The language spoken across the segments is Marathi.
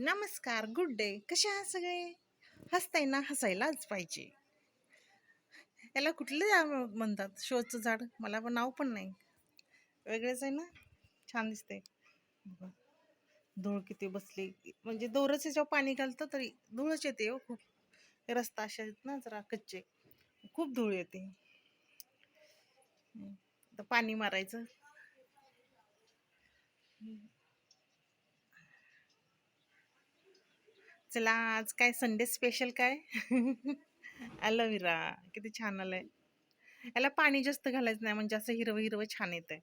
नमस्कार गुड डे. कसे आहात सगळे? हसताय ना हसायलाच पाहिजे. याला कुठले म्हणतात? शोचं झाड? मला पण नाव पण नाही. वेगळंच आहे ना? छान दिसते धूळ किती बसली. म्हणजे दोरच याच्यावर पाणी घालतं तरी धूळच येते हो खूप. रस्ता असे आहेत ना जरा कच्चे. खूप धूळ येते. आता पाणी मारायचं. चला आज काय संडे स्पेशल काय? ॲलोवेरा किती छान आलंय. याला पाणी जास्त घालायचं नाही म्हणजे असं हिरवं हिरवं छान येतंय.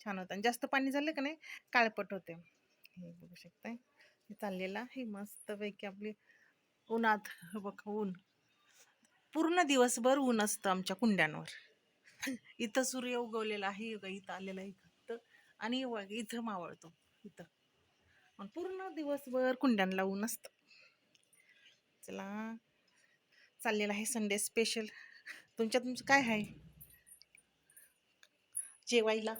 छान होतं. आणि जास्त पाणी झालं का नाही काळपट होते हे बघू शकताय. हे चाललेलं आहे. मस्तपैकी आपली उन्हात हे बघ ऊन. पूर्ण दिवसभर ऊन असतं आमच्या कुंड्यांवर. इथं सूर्य उगवलेला आहे बघा, इथं आलेला आहे इथं आणि इथं मावळतो इथं. पूर्ण दिवसभर कुंड्यांना ऊन असतं. चला. चाललेला आहे संडे स्पेशल तुमच्या तुमचं काय आहे? जेवायला.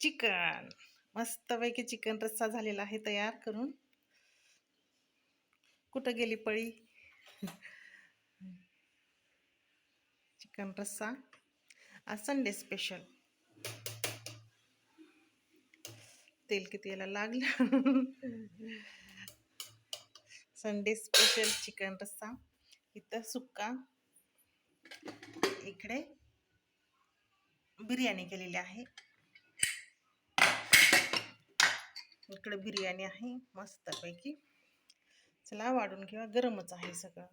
चिकन. मस्तपैकी चिकन रस्सा झालेला आहे तयार करून. कुठं गेली पळी? चिकन रस्सा. आज संडे स्पेशल तेल किती याला लागलं? संडे स्पेशल चिकन रस्सा. इथं सुक्का. इकडे बिर्याणी केलेली आहे. इकडे बिर्याणी आहे मस्तपैकी. चला वाढून घेऊया. गरमच आहे सगळं.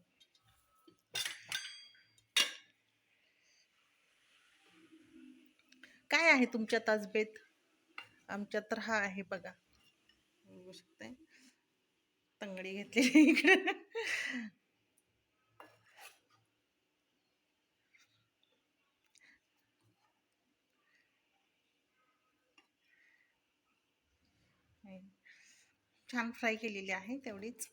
काय आहे तुमच्या ताजबेत आमच्यात तर हा आहे बघा. बघू शकते तंगडी घेतलेली इकडे. छान फ्राय केलेली आहे तेवढीच.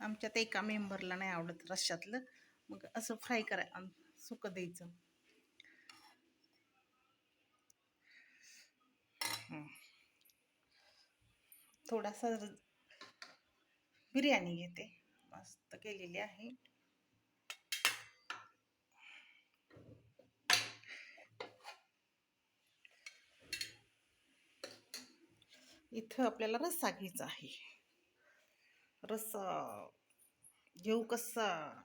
आमच्यात एका मेंबरला नाही आवडत रश्यातलं मग असं फ्राय कराय सुकं द्यायचं. थोडासा र- बिर्याणी घेते. मस्त केलेली आहे. इथं आपल्याला रस्सा घ्यायचा आहे. रस्सा घेऊ कसा?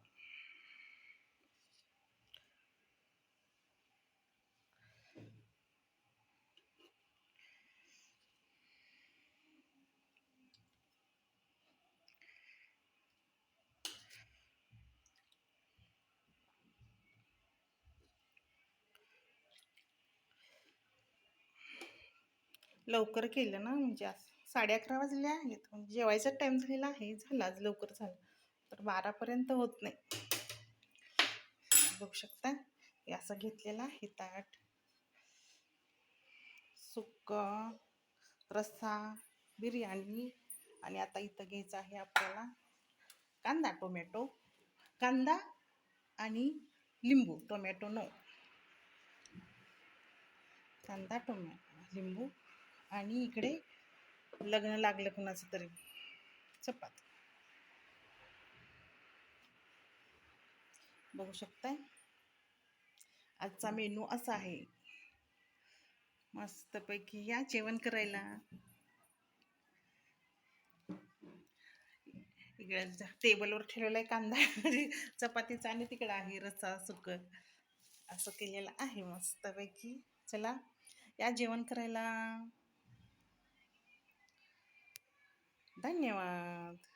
लवकर केलं ना म्हणजे असं साडे अकरा वाजले आहेत. म्हणजे जेवायचा टाईम झालेला आहे झाला आज लवकर झालं. तर बारापर्यंत होत नाही. बघू शकता हे असं घेतलेलं आहे ताट. सुक रस्सा बिर्याणी. आणि आता इथं घ्यायचं आहे आपल्याला कांदा टोमॅटो. कांदा आणि लिंबू टोमॅटो नो कांदा टोमॅटो लिंबू. आणि इकडे लग्न लागलं कुणाचं तरी. चपाती. बघू शकताय? आजचा मेनू असा आहे. मस्तपैकी या जेवण करायला. इकडे टेबलवर ठेवलेला आहे कांदा. म्हणजे चपातीचा आणि तिकडं आहे रस्सा सुकर असं केलेलं आहे मस्तपैकी. चला या जेवण करायला. धन्यवाद